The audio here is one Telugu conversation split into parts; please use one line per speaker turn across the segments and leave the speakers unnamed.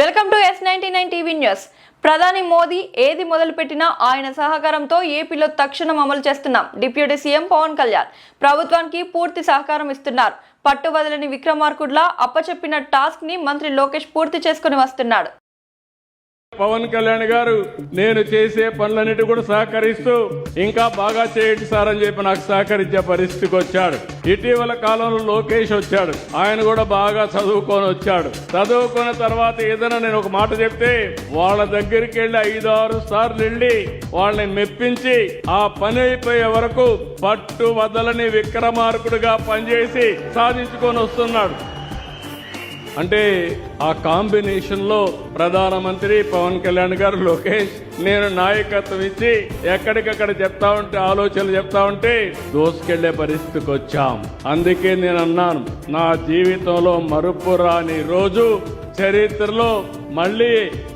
Welcome to S ninety nine TV news. ప్రధాని మోదీ ఏది మొదలుపెట్టినా ఆయన సహకారంతో ఏపీలో తక్షణం అమలు చేస్తున్నాం డిప్యూటీ సీఎం పవన్ కళ్యాణ్. ప్రభుత్వానికి పూర్తి సహకారం ఇస్తున్నారు. పట్టు వదలని విక్రమార్కుడ్లా అప్పచెప్పిన టాస్క్ని మంత్రి లోకేష్ పూర్తి చేసుకుని వస్తున్నాడు.
పవన్ కళ్యాణ్ గారు నేను చేసే పనులన్నిటి కూడా సహకరిస్తూ ఇంకా బాగా చేయండి సార్ అని చెప్పి నాకు సహకరించే పరిస్థితికి వచ్చాడు. ఇటీవల కాలంలో లోకేష్ వచ్చాడు. ఆయన కూడా బాగా చదువుకొని వచ్చాడు. చదువుకున్న తర్వాత ఏదైనా నేను ఒక మాట చెప్తే వాళ్ళ దగ్గరికి వెళ్ళి ఐదు ఆరు సార్లు వెళ్ళి వాళ్ళని మెప్పించి ఆ పని అయిపోయే వరకు పట్టు వదలని విక్రమార్కుడుగా పనిచేసి సాధించుకొని వస్తున్నాడు. అంటే ఆ కాంబినేషన్లో ప్రధానమంత్రి పవన్ కళ్యాణ్ గారు లోకేష్ నేను నాయకత్వం ఇచ్చి ఎక్కడికక్కడ చెప్తా ఉంటే ఆలోచనలు చెప్తా ఉంటే దోసుకెళ్ళే పరిస్థితికి వచ్చాం. అందుకే నేను అన్నాను నా జీవితంలో మరుపు రాని రోజు చరిత్రలో మళ్ళీ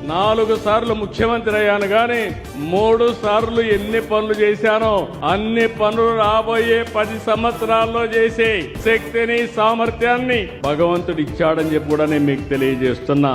నాలుగు సార్లు ముఖ్యమంత్రి అయ్యాను గాని మూడు సార్లు ఎన్ని పనులు చేశానో అన్ని పనులు రాబోయే పది సంవత్సరాల్లో చేసే శక్తిని సామర్థ్యాన్ని భగవంతుడు ఇచ్చాడని చెప్పి కూడా నేను మీకు తెలియజేస్తున్నా.